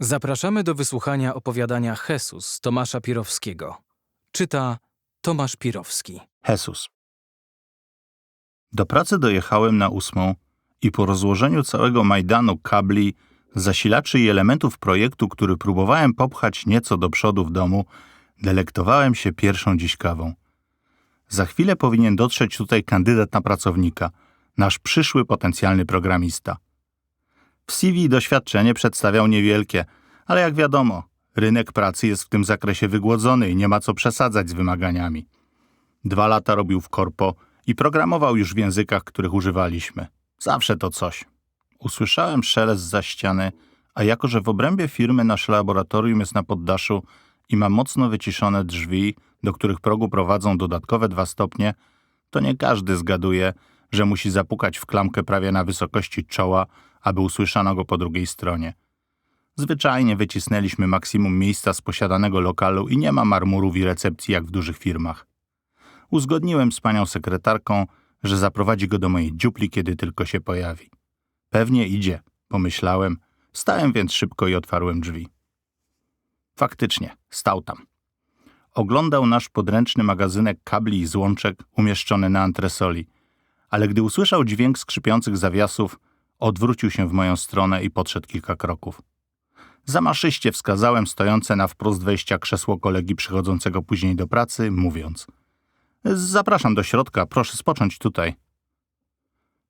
Zapraszamy do wysłuchania opowiadania Jesus Tomasza Pirowskiego. Czyta Tomasz Pirowski. Jesus. Do pracy dojechałem na ósmą i po rozłożeniu całego Majdanu kabli, zasilaczy i elementów projektu, który próbowałem popchać nieco do przodu w domu, delektowałem się pierwszą dziś kawą. Za chwilę powinien dotrzeć tutaj kandydat na pracownika, nasz przyszły potencjalny programista. W CV doświadczenie przedstawiał niewielkie, ale jak wiadomo, rynek pracy jest w tym zakresie wygłodzony i nie ma co przesadzać z wymaganiami. Dwa lata robił w korpo i programował już w językach, których używaliśmy. Zawsze to coś. Usłyszałem szelest za ściany, a jako że w obrębie firmy nasze laboratorium jest na poddaszu i ma mocno wyciszone drzwi, do których progu prowadzą dodatkowe dwa stopnie, to nie każdy zgaduje, że musi zapukać w klamkę prawie na wysokości czoła, aby usłyszano go po drugiej stronie. Zwyczajnie wycisnęliśmy maksimum miejsca z posiadanego lokalu i nie ma marmurów i recepcji jak w dużych firmach. Uzgodniłem z panią sekretarką, że zaprowadzi go do mojej dziupli, kiedy tylko się pojawi. Pewnie idzie, pomyślałem. Stałem więc szybko i otwarłem drzwi. Faktycznie, stał tam. Oglądał nasz podręczny magazynek kabli i złączek umieszczony na antresoli, ale gdy usłyszał dźwięk skrzypiących zawiasów, odwrócił się w moją stronę i podszedł kilka kroków. Zamaszyście wskazałem stojące na wprost wejścia krzesło kolegi przychodzącego później do pracy, mówiąc Zapraszam do środka, proszę spocząć tutaj.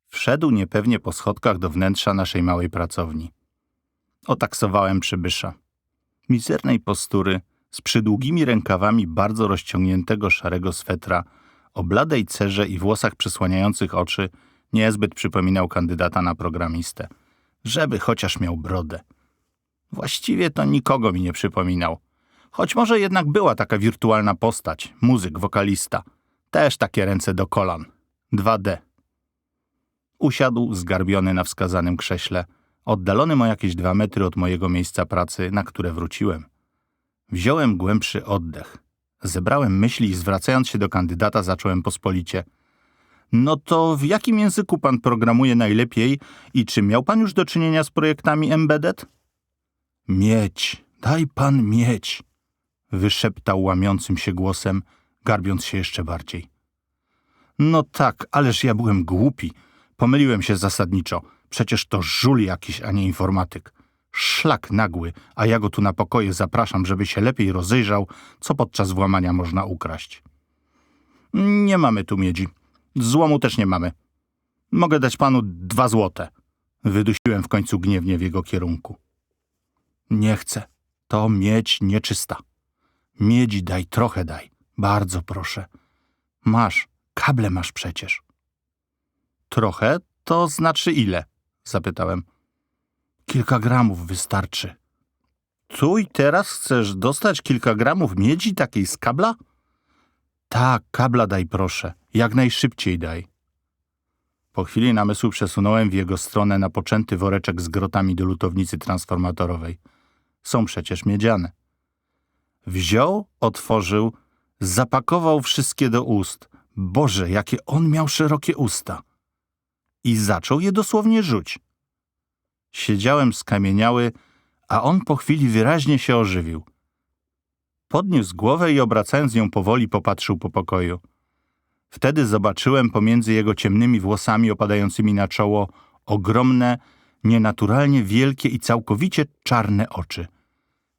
Wszedł niepewnie po schodkach do wnętrza naszej małej pracowni. Otaksowałem przybysza. Mizernej postury, z przydługimi rękawami bardzo rozciągniętego szarego swetra, o bladej cerze i włosach przysłaniających oczy, niezbyt przypominał kandydata na programistę. Żeby chociaż miał brodę. Właściwie to nikogo mi nie przypominał. Choć może jednak była taka wirtualna postać, muzyk, wokalista. Też takie ręce do kolan. 2D. Usiadł zgarbiony na wskazanym krześle, oddalonym o jakieś dwa metry od mojego miejsca pracy, na które wróciłem. Wziąłem głębszy oddech. Zebrałem myśli i zwracając się do kandydata zacząłem pospolicie. No to w jakim języku pan programuje najlepiej i czy miał pan już do czynienia z projektami embedded? Mieć, daj pan mieć, wyszeptał łamiącym się głosem, garbiąc się jeszcze bardziej. No tak, ależ ja byłem głupi. Pomyliłem się zasadniczo. Przecież to żul jakiś, a nie informatyk. Szlak nagły, a ja go tu na pokoje zapraszam, żeby się lepiej rozejrzał, co podczas włamania można ukraść. Nie mamy tu miedzi. Złomu też nie mamy. Mogę dać panu dwa złote. Wydusiłem w końcu gniewnie w jego kierunku. Nie chcę. To miedź nieczysta. Miedzi daj, trochę daj. Bardzo proszę. Masz, kable masz przecież. Trochę? To znaczy ile? Zapytałem. Kilka gramów wystarczy. Tu i teraz chcesz dostać kilka gramów miedzi takiej z kabla? Tak, kabla daj proszę. Jak najszybciej daj. Po chwili namysłu przesunąłem w jego stronę napoczęty woreczek z grotami do lutownicy transformatorowej. Są przecież miedziane. Wziął, otworzył, zapakował wszystkie do ust. Boże, jakie on miał szerokie usta! I zaczął je dosłownie rzuć. Siedziałem skamieniały, a on po chwili wyraźnie się ożywił. Podniósł głowę i obracając ją powoli popatrzył po pokoju. Wtedy zobaczyłem pomiędzy jego ciemnymi włosami opadającymi na czoło ogromne, nienaturalnie wielkie i całkowicie czarne oczy.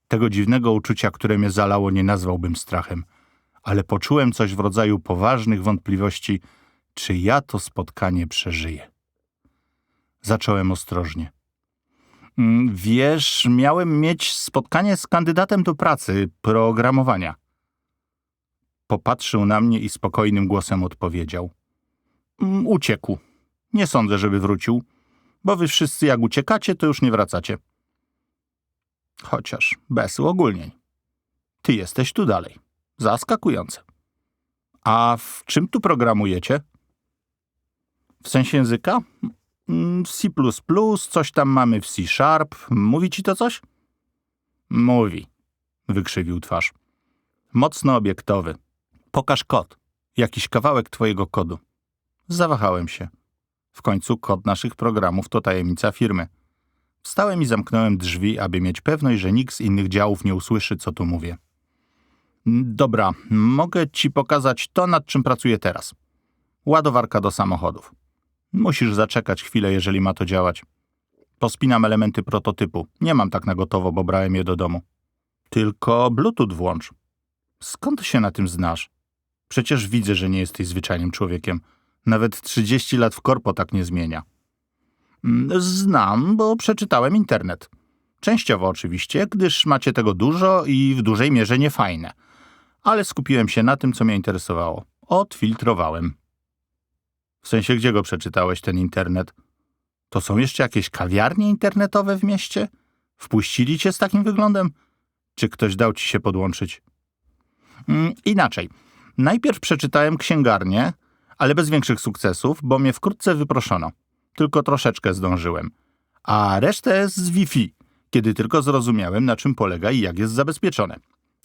Tego dziwnego uczucia, które mnie zalało, nie nazwałbym strachem, ale poczułem coś w rodzaju poważnych wątpliwości, czy ja to spotkanie przeżyję. Zacząłem ostrożnie. Mm, Wiesz, miałem mieć spotkanie z kandydatem do pracy, programowania. Popatrzył na mnie i spokojnym głosem odpowiedział. "Mm, Uciekł. Nie sądzę, żeby wrócił, bo wy wszyscy jak uciekacie, to już nie wracacie. Chociaż bez uogólnień. Ty jesteś tu dalej. Zaskakujące. A w czym tu programujecie? W sensie języka? Mm, C++, coś tam mamy w C Sharp. Mówi ci to coś? Mówi, wykrzywił twarz. Mocno obiektowy. Pokaż kod. Jakiś kawałek twojego kodu. Zawahałem się. W końcu kod naszych programów to tajemnica firmy. Wstałem i zamknąłem drzwi, aby mieć pewność, że nikt z innych działów nie usłyszy, co tu mówię. Dobra, mogę ci pokazać to, nad czym pracuję teraz. Ładowarka do samochodów. Musisz zaczekać chwilę, jeżeli ma to działać. Pospinam elementy prototypu. Nie mam tak na gotowo, bo brałem je do domu. Tylko Bluetooth włącz. Skąd się na tym znasz? Przecież widzę, że nie jesteś zwyczajnym człowiekiem. Nawet 30 lat w korpo tak nie zmienia. Mm, Znam, bo przeczytałem internet. Częściowo oczywiście, gdyż macie tego dużo i w dużej mierze niefajne. Ale skupiłem się na tym, co mnie interesowało. Odfiltrowałem. W sensie, gdzie go przeczytałeś, ten internet? To są jeszcze jakieś kawiarnie internetowe w mieście? Wpuścili cię z takim wyglądem? Czy ktoś dał ci się podłączyć? Mm, inaczej. Najpierw przeczytałem księgarnię, ale bez większych sukcesów, bo mnie wkrótce wyproszono. Tylko troszeczkę zdążyłem. A resztę z Wi-Fi, kiedy tylko zrozumiałem, na czym polega i jak jest zabezpieczone.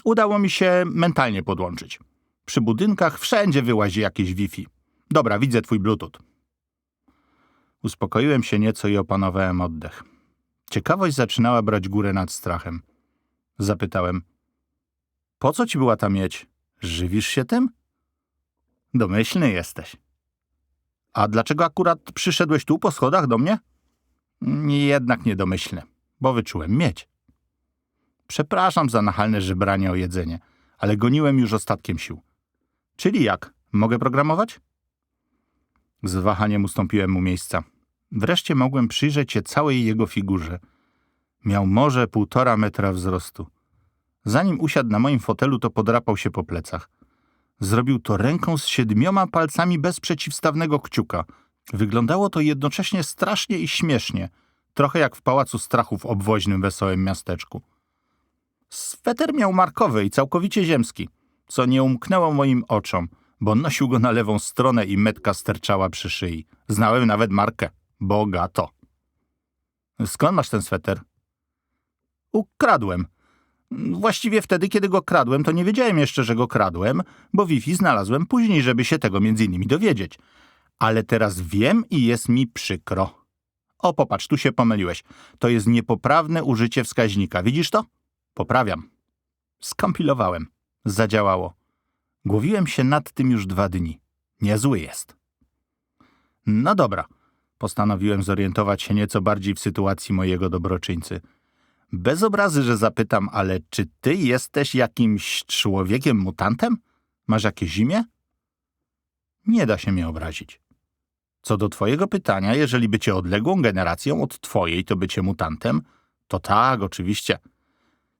Udało mi się mentalnie podłączyć. Przy budynkach wszędzie wyłazi jakieś Wi-Fi. Dobra, widzę twój Bluetooth. Uspokoiłem się nieco i opanowałem oddech. Ciekawość zaczynała brać górę nad strachem. Zapytałem: Po co ci była ta miedź? Żywisz się tym? Domyślny jesteś. A dlaczego akurat przyszedłeś tu po schodach do mnie? Jednak niedomyślny, bo wyczułem miedź. Przepraszam za nachalne żebranie o jedzenie, ale goniłem już ostatkiem sił. Czyli jak? Mogę programować? Z wahaniem ustąpiłem mu miejsca. Wreszcie mogłem przyjrzeć się całej jego figurze. Miał może półtora metra wzrostu. Zanim usiadł na moim fotelu, to podrapał się po plecach. Zrobił to ręką z siedmioma palcami bez przeciwstawnego kciuka. Wyglądało to jednocześnie strasznie i śmiesznie, trochę jak w pałacu strachu w obwoźnym wesołym miasteczku. Sweter miał markowy i całkowicie ziemski, co nie umknęło moim oczom, bo nosił go na lewą stronę i metka sterczała przy szyi. Znałem nawet markę. Bogato. Skąd masz ten sweter? Ukradłem. Właściwie wtedy, kiedy go kradłem, to nie wiedziałem jeszcze, że go kradłem, bo Wi-Fi znalazłem później, żeby się tego między innymi dowiedzieć. Ale teraz wiem i jest mi przykro. O, popatrz, tu się pomyliłeś. To jest niepoprawne użycie wskaźnika. Widzisz to? Poprawiam. Skompilowałem. Zadziałało. Głowiłem się nad tym już dwa dni. Niezły jest. No dobra. Postanowiłem zorientować się nieco bardziej w sytuacji mojego dobroczyńcy. Bez obrazy, że zapytam, ale czy ty jesteś jakimś człowiekiem mutantem? Masz jakieś imię? Nie da się mnie obrazić. Co do twojego pytania, jeżeli bycie odległą generacją od twojej to bycie mutantem, to tak, oczywiście.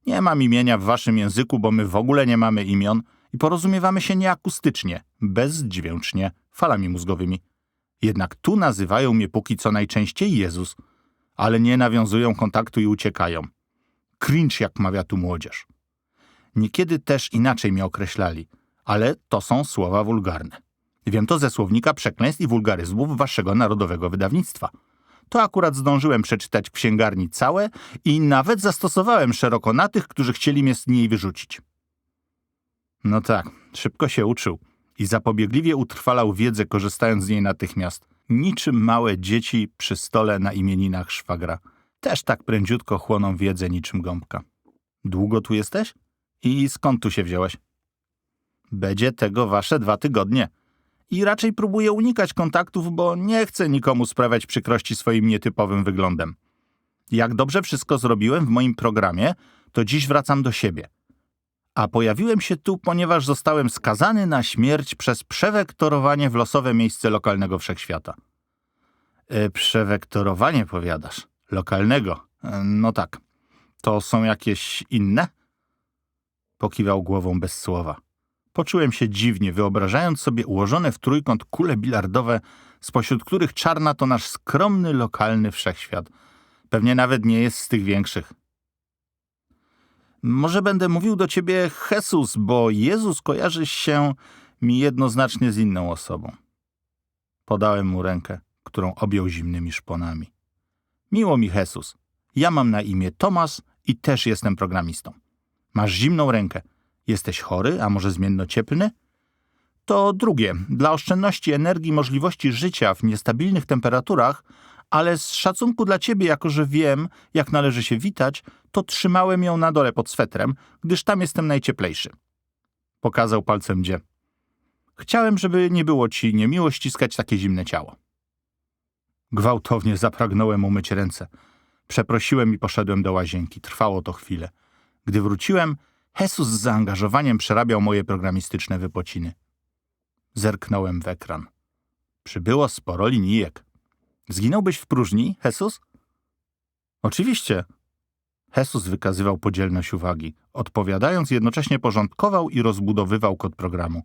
Nie mam imienia w waszym języku, bo my w ogóle nie mamy imion i porozumiewamy się nieakustycznie, bezdźwięcznie, falami mózgowymi. Jednak tu nazywają mnie póki co najczęściej Jezus, ale nie nawiązują kontaktu i uciekają. Cringe, jak mawia tu młodzież. Niekiedy też inaczej mnie określali, ale to są słowa wulgarne. Wiem to ze słownika przekleństw i wulgaryzmów waszego narodowego wydawnictwa. To akurat zdążyłem przeczytać w księgarni całe i nawet zastosowałem szeroko na tych, którzy chcieli mnie z niej wyrzucić. No tak, szybko się uczył i zapobiegliwie utrwalał wiedzę, korzystając z niej natychmiast. Niczym małe dzieci przy stole na imieninach szwagra. Też tak prędziutko chłoną wiedzę niczym gąbka. Długo tu jesteś? I skąd tu się wziąłeś? Będzie tego wasze dwa tygodnie. I raczej próbuję unikać kontaktów, bo nie chcę nikomu sprawiać przykrości swoim nietypowym wyglądem. Jak dobrze wszystko zrobiłem w moim programie, to dziś wracam do siebie. A pojawiłem się tu, ponieważ zostałem skazany na śmierć przez przewektorowanie w losowe miejsce lokalnego wszechświata. E, przewektorowanie, powiadasz? Lokalnego? E, no tak. To są jakieś inne? Pokiwał głową bez słowa. Poczułem się dziwnie, wyobrażając sobie ułożone w trójkąt kule bilardowe, spośród których czarna to nasz skromny, lokalny wszechświat. Pewnie nawet nie jest z tych większych. Może będę mówił do ciebie Jesus, bo Jezus kojarzy się mi jednoznacznie z inną osobą. Podałem mu rękę, którą objął zimnymi szponami. Miło mi, Jesus. Ja mam na imię Tomasz i też jestem programistą. Masz zimną rękę. Jesteś chory, a może zmiennocieplny? To drugie. Dla oszczędności energii możliwości życia w niestabilnych temperaturach ale z szacunku dla ciebie, jako że wiem, jak należy się witać, to trzymałem ją na dole pod swetrem, gdyż tam jestem najcieplejszy. Pokazał palcem gdzie. Chciałem, żeby nie było ci niemiło ściskać takie zimne ciało. Gwałtownie zapragnąłem umyć ręce. Przeprosiłem i poszedłem do łazienki. Trwało to chwilę. Gdy wróciłem, Jesus z zaangażowaniem przerabiał moje programistyczne wypociny. Zerknąłem w ekran. Przybyło sporo linijek. Zginąłbyś w próżni, Jesus? Oczywiście. Jesus wykazywał podzielność uwagi, odpowiadając jednocześnie porządkował i rozbudowywał kod programu.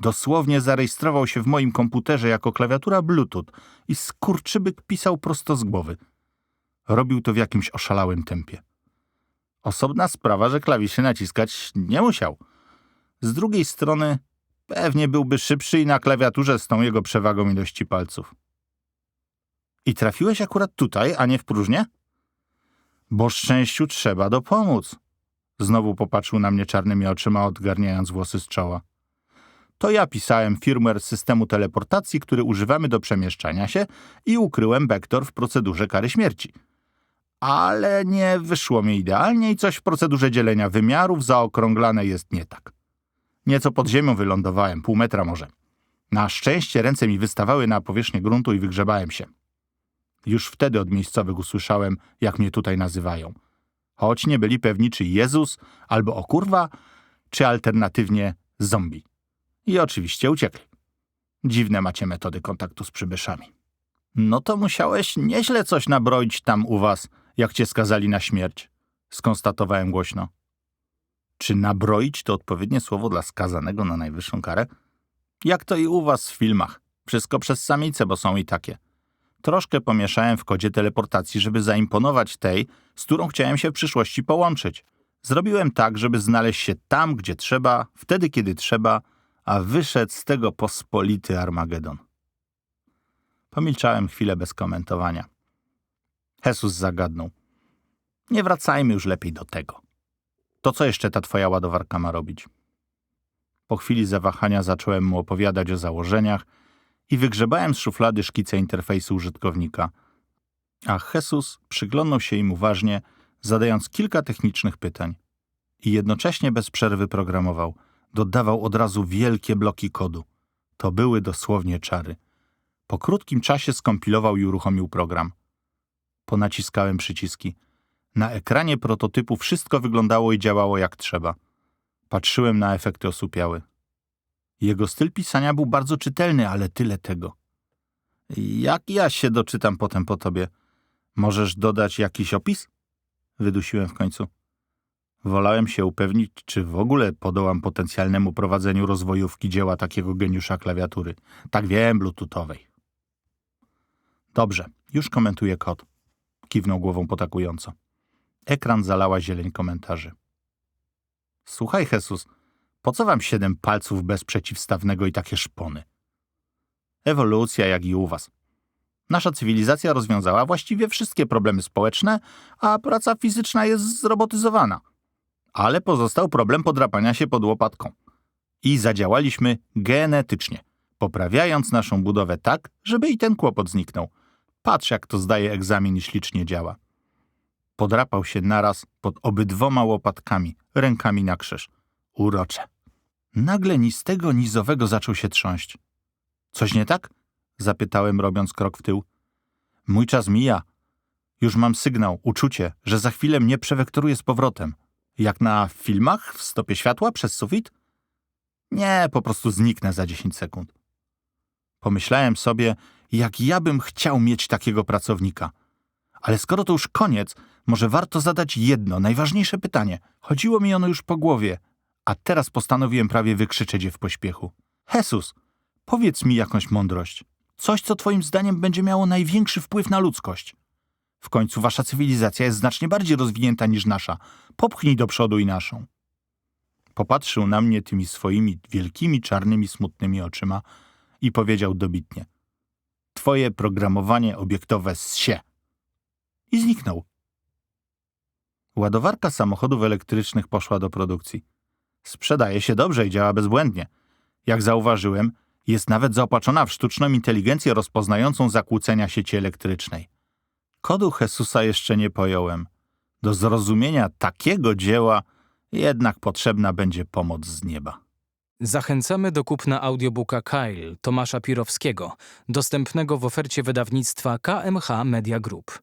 Dosłownie zarejestrował się w moim komputerze jako klawiatura Bluetooth i skurczybyk pisał prosto z głowy. Robił to w jakimś oszalałym tempie. Osobna sprawa, że klawiszy naciskać nie musiał. Z drugiej strony pewnie byłby szybszy i na klawiaturze z tą jego przewagą ilości palców. I trafiłeś akurat tutaj, a nie w próżnię? Bo szczęściu trzeba dopomóc. Znowu popatrzył na mnie czarnymi oczyma, odgarniając włosy z czoła. To ja pisałem firmware systemu teleportacji, który używamy do przemieszczania się i ukryłem Bektor w procedurze kary śmierci. Ale nie wyszło mi idealnie i coś w procedurze dzielenia wymiarów zaokrąglane jest nie tak. Nieco pod ziemią wylądowałem, pół metra może. Na szczęście ręce mi wystawały na powierzchnię gruntu i wygrzebałem się. Już wtedy od miejscowych usłyszałem, jak mnie tutaj nazywają. Choć nie byli pewni, czy Jezus, albo o kurwa, czy alternatywnie zombie. I oczywiście uciekli. Dziwne macie metody kontaktu z przybyszami. No to musiałeś nieźle coś nabroić tam u was, jak cię skazali na śmierć, skonstatowałem głośno. Czy nabroić to odpowiednie słowo dla skazanego na najwyższą karę? Jak to i u was w filmach. Wszystko przez samice, bo są i takie. Troszkę pomieszałem w kodzie teleportacji, żeby zaimponować tej, z którą chciałem się w przyszłości połączyć. Zrobiłem tak, żeby znaleźć się tam, gdzie trzeba, wtedy, kiedy trzeba, a wyszedł z tego pospolity Armagedon. Pomilczałem chwilę bez komentowania. Jesus zagadnął. Nie wracajmy już lepiej do tego. To co jeszcze ta twoja ładowarka ma robić? Po chwili zawahania zacząłem mu opowiadać o założeniach i wygrzebałem z szuflady szkice interfejsu użytkownika. A Jesus przyglądał się im uważnie, zadając kilka technicznych pytań. I jednocześnie bez przerwy programował. Dodawał od razu wielkie bloki kodu. To były dosłownie czary. Po krótkim czasie skompilował i uruchomił program. Ponaciskałem przyciski. Na ekranie prototypu wszystko wyglądało i działało jak trzeba. Patrzyłem na efekty osłupiały. Jego styl pisania był bardzo czytelny, ale tyle tego. Jak ja się doczytam potem po tobie? Możesz dodać jakiś opis? Wydusiłem w końcu. Wolałem się upewnić, czy w ogóle podołam potencjalnemu prowadzeniu rozwojówki dzieła takiego geniusza klawiatury. Tak wiem, bluetoothowej. Dobrze, już komentuję kod. Kiwnął głową potakująco. Ekran zalała zieleń komentarzy. Słuchaj, Jesus, po co wam siedem palców bez przeciwstawnego i takie szpony? Ewolucja, jak i u was. Nasza cywilizacja rozwiązała właściwie wszystkie problemy społeczne, a praca fizyczna jest zrobotyzowana. Ale pozostał problem podrapania się pod łopatką. I zadziałaliśmy genetycznie, poprawiając naszą budowę tak, żeby i ten kłopot zniknął. Patrz, jak to zdaje egzamin i ślicznie działa. Podrapał się naraz pod obydwoma łopatkami, rękami na krzyż. Urocze. Nagle ni z tego nizowego zaczął się trząść. Coś nie tak? Zapytałem, robiąc krok w tył. Mój czas mija. Już mam sygnał, uczucie, że za chwilę mnie przewektoruje z powrotem. Jak na filmach w stopie światła przez sufit? Nie, po prostu zniknę za 10 sekund. Pomyślałem sobie, jak ja bym chciał mieć takiego pracownika. Ale skoro to już koniec, może warto zadać jedno, najważniejsze pytanie. Chodziło mi ono już po głowie, a teraz postanowiłem prawie wykrzyczeć je w pośpiechu. Jesus, powiedz mi jakąś mądrość. Coś, co twoim zdaniem będzie miało największy wpływ na ludzkość. W końcu wasza cywilizacja jest znacznie bardziej rozwinięta niż nasza. Popchnij do przodu i naszą. Popatrzył na mnie tymi swoimi wielkimi, czarnymi, smutnymi oczyma i powiedział dobitnie. Twoje programowanie obiektowe zsie. I zniknął. Ładowarka samochodów elektrycznych poszła do produkcji. Sprzedaje się dobrze i działa bezbłędnie. Jak zauważyłem, Jest nawet zaopatrzona w sztuczną inteligencję rozpoznającą zakłócenia sieci elektrycznej. Kodu Jezusa jeszcze nie pojąłem. Do zrozumienia takiego dzieła jednak potrzebna będzie pomoc z nieba. Zachęcamy do kupna audiobooka Kyle Tomasza Pirowskiego, dostępnego w ofercie wydawnictwa KMH Media Group.